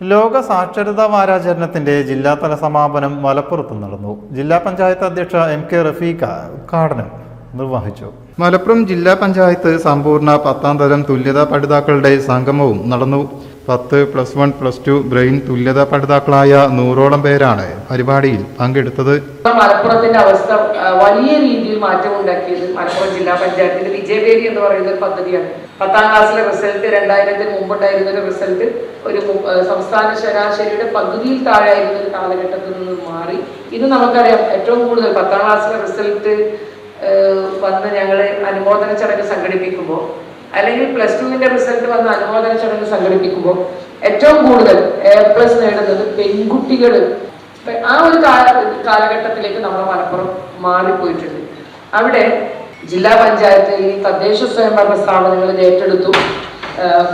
ലോക സാക്ഷരതാ വാരാചരണത്തിന്റെ ജില്ലാതല സമാപനം മലപ്പുറത്ത് നടന്നു. ജില്ലാ പഞ്ചായത്ത് അധ്യക്ഷ എം കെ റഫീഖ ഉദ്ഘാടനം നിർവഹിച്ചു. മലപ്പുറം ജില്ലാ പഞ്ചായത്ത് സമ്പൂർണ പത്താം തരം തുല്യതാ പഠിതാക്കളുടെ സംഗമവും നടന്നു. പത്ത് plus one plus two brain തുല്യതാ പഠിതാക്കളായ നൂറോളം പേരാണ് പരിപാടിയിൽ പങ്കെടുത്തത്. മലപ്പുറത്തിന്റെ അവസ്ഥ വലിയ രീതിയിൽ മാറ്റം ഉണ്ടാക്കിയത് മലപ്പുറം ജില്ലാ പഞ്ചായത്തിന്റെ വിജയവേരി എന്ന് പറയുന്ന ഒരു പദ്ധതിയാണ്. പത്താം ക്ലാസ്സിലെ റിസൾട്ട് രണ്ടായിരത്തിന് മുമ്പുണ്ടായിരുന്ന ഒരു റിസൾട്ട് ഒരു സംസ്ഥാന ശരാശരിയുടെ പകുതിയിൽ താഴെയായിരുന്ന ഒരു കാലഘട്ടത്തിൽ നിന്ന് മാറി. ഇത് നമുക്കറിയാം ഏറ്റവും കൂടുതൽ പത്താം ക്ലാസ്സിലെ റിസൾട്ട് വന്ന് ഞങ്ങൾ അനുമോദന ചടങ്ങ് സംഘടിപ്പിക്കുമ്പോൾ അല്ലെങ്കിൽ പ്ലസ് ടുവിന്റെ റിസൾട്ട് വന്ന് അനുമോദന ചടങ്ങ് സംഘടിപ്പിക്കുമ്പോൾ ഏറ്റവും കൂടുതൽ എ പ്ലസ് നേടുന്നത് പെൺകുട്ടികൾ. ആ ഒരു കാലഘട്ടത്തിലേക്ക് നമ്മുടെ മലപ്പുറം മാറിപ്പോയിട്ടുണ്ട്. അവിടെ ജില്ലാ പഞ്ചായത്ത് ഈ തദ്ദേശ സ്വയംഭരണ സ്ഥാപനങ്ങളിൽ ഏറ്റെടുത്തു.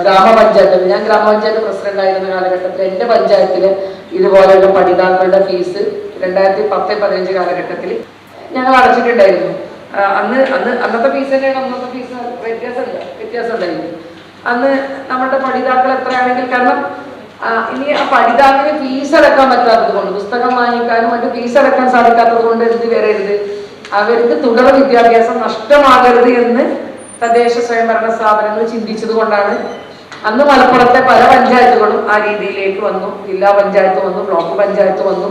ഗ്രാമപഞ്ചായത്ത്. ഞാൻ ഗ്രാമപഞ്ചായത്ത് പ്രസിഡന്റ് ആയിരുന്ന കാലഘട്ടത്തിൽ എന്റെ പഞ്ചായത്തിൽ ഇതുപോലെയുള്ള പഠിതാക്കളുടെ ഫീസ് രണ്ടായിരത്തി പത്ത് പതിനഞ്ച് കാലഘട്ടത്തിൽ ഞങ്ങൾ അടച്ചിട്ടുണ്ടായിരുന്നു. അന്ന് അന്ന് അന്നത്തെ ഫീസ് തന്നെയാണ് അന്നത്തെ ഫീസ് വ്യത്യാസമുണ്ട് വ്യത്യാസം ഉണ്ടായിരുന്നു. അന്ന് നമ്മുടെ പഠിതാക്കൾ എത്രയാണെങ്കിൽ കാരണം ഇനി ആ പഠിതാക്കിന് ഫീസ് അടക്കാൻ പറ്റാത്തത് കൊണ്ട് പുസ്തകം വാങ്ങിക്കാനും മറ്റു ഫീസ് അടക്കാൻ സാധിക്കാത്തത് കൊണ്ട് എന്ത് വരരുത്. അവർക്ക് തുടർ വിദ്യാഭ്യാസം നഷ്ടമാകരുത് എന്ന് തദ്ദേശ സ്വയംഭരണ സ്ഥാപനങ്ങൾ ചിന്തിച്ചത് കൊണ്ടാണ് അന്ന് മലപ്പുറത്തെ പല പഞ്ചായത്തുകളും ആ രീതിയിലേക്ക് വന്നു. ജില്ലാ പഞ്ചായത്ത് വന്നു ബ്ലോക്ക് പഞ്ചായത്ത് വന്നു.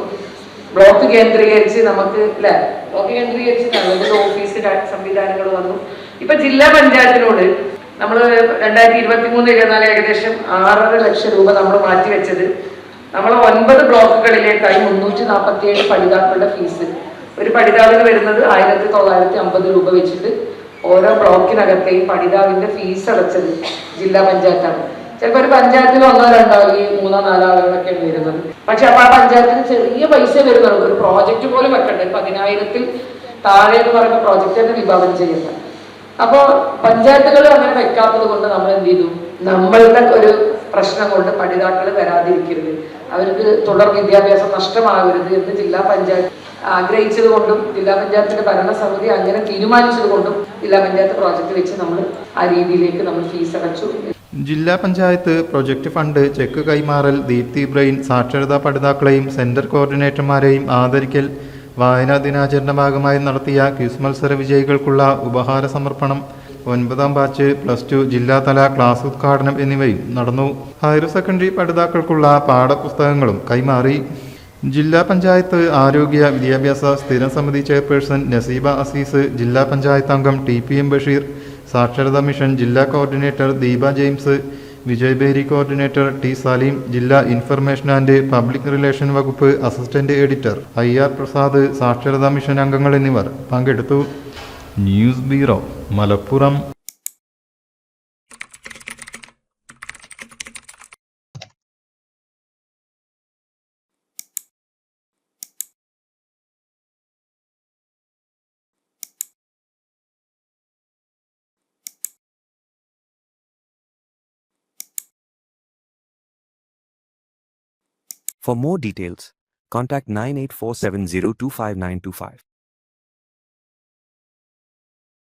ബ്ലോക്ക് കേന്ദ്രീകരിച്ച് നമുക്ക് അല്ലെ ബ്ലോക്ക് കേന്ദ്രീകരിച്ച് ഓഫീസ് സംവിധാനങ്ങൾ വന്നു. ഇപ്പൊ ജില്ലാ പഞ്ചായത്തിനോട് നമ്മൾ രണ്ടായിരത്തി ഇരുപത്തി മൂന്ന് ഇരുപത്തിനാല് ഏകദേശം ആറര ലക്ഷം രൂപ നമ്മൾ മാറ്റിവെച്ചത്. നമ്മൾ ഒൻപത് ബ്ലോക്കുകളിലേക്കായി മുന്നൂറ്റി നാൽപ്പത്തി ഏഴ് പഠിതാക്കളുടെ ഫീസ്. ഒരു പഠിതാവിന് വരുന്നത് ആയിരത്തി തൊള്ളായിരത്തി അമ്പത് രൂപ വെച്ചിട്ട് ഓരോ ബ്ലോക്കിനകത്തെയും പഠിതാവിന്റെ ഫീസ് അടച്ചത് ജില്ലാ പഞ്ചായത്താണ്. ചിലപ്പോൾ ഒരു പഞ്ചായത്തിൽ ഒന്നോ രണ്ടോ ഈ മൂന്നോ നാലോ ആളുകളൊക്കെയാണ് വരുന്നത്. പക്ഷെ അപ്പൊ ആ പഞ്ചായത്തിന് ചെറിയ പൈസ വരുന്നുള്ളൂ ഒരു പ്രോജക്റ്റ് പോലും വെക്കണ്ട. പതിനായിരത്തിൽ താഴെ എന്ന് പറയുന്ന പ്രോജക്റ്റ് തന്നെ വിഭാവനം ചെയ്യുന്നത്. അപ്പോ പഞ്ചായത്തുകൾ അങ്ങനെ വെക്കാത്തത് കൊണ്ട് നമ്മൾ എന്ത് ചെയ്തു? നമ്മളുടെ ഒരു പ്രശ്നം കൊണ്ട് പഠിതാക്കൾ വരാതിരിക്കരുത്. അവർക്ക് തുടർ വിദ്യാഭ്യാസം നഷ്ടമാകരുത് എന്ന് ജില്ലാ പഞ്ചായത്ത് ആഗ്രഹിച്ചത് കൊണ്ടും ജില്ലാ പഞ്ചായത്തിന്റെ ഭരണസമിതി അങ്ങനെ തീരുമാനിച്ചത് കൊണ്ടും ജില്ലാ പഞ്ചായത്ത് പ്രോജക്റ്റ് വെച്ച് നമ്മൾ ആ രീതിയിലേക്ക് നമ്മൾ ഫീസ് അടച്ചു. ജില്ലാ പഞ്ചായത്ത് പ്രൊജക്ട് ഫണ്ട് ചെക്ക് കൈമാറൽ ദീപ്തി ബ്രെയിൻ സാക്ഷരതാ പഠിതാക്കളെയും സെന്റർ കോർഡിനേറ്റർമാരെയും ആദരിക്കൽ വായനാ ദിനാചരണ ഭാഗമായി നടത്തിയ ക്വിസ് മത്സര വിജയികൾക്കുള്ള ഉപഹാര സമർപ്പണം ഒൻപതാം ബാച്ച് പ്ലസ് ടു ജില്ലാതല ക്ലാസ് ഉദ്ഘാടനം എന്നിവയും നടന്നു. ഹയർ സെക്കൻഡറി പഠിതാക്കൾക്കുള്ള പാഠപുസ്തകങ്ങളും കൈമാറി. ജില്ലാ പഞ്ചായത്ത് ആരോഗ്യ വിദ്യാഭ്യാസ സ്ഥിരം സമിതി ചെയർപേഴ്സൺ നസീബ അസീസ് ജില്ലാ പഞ്ചായത്ത് അംഗം ടി പി എം ബഷീർ സാക്ഷരതാ മിഷൻ ജില്ലാ coordinator Deepa James Vijayabheri coordinator T Saleem ജില്ലാ ഇൻഫർമേഷൻ ആൻഡ് പബ്ലിക് റിലേഷൻ വകുപ്പ് assistant editor I R Prasad സാക്ഷരതാ മിഷൻ അംഗങ്ങൾ എന്നിവർ പങ്കെടുത്തു. News bureau Malappuram For more details, contact 9847025925.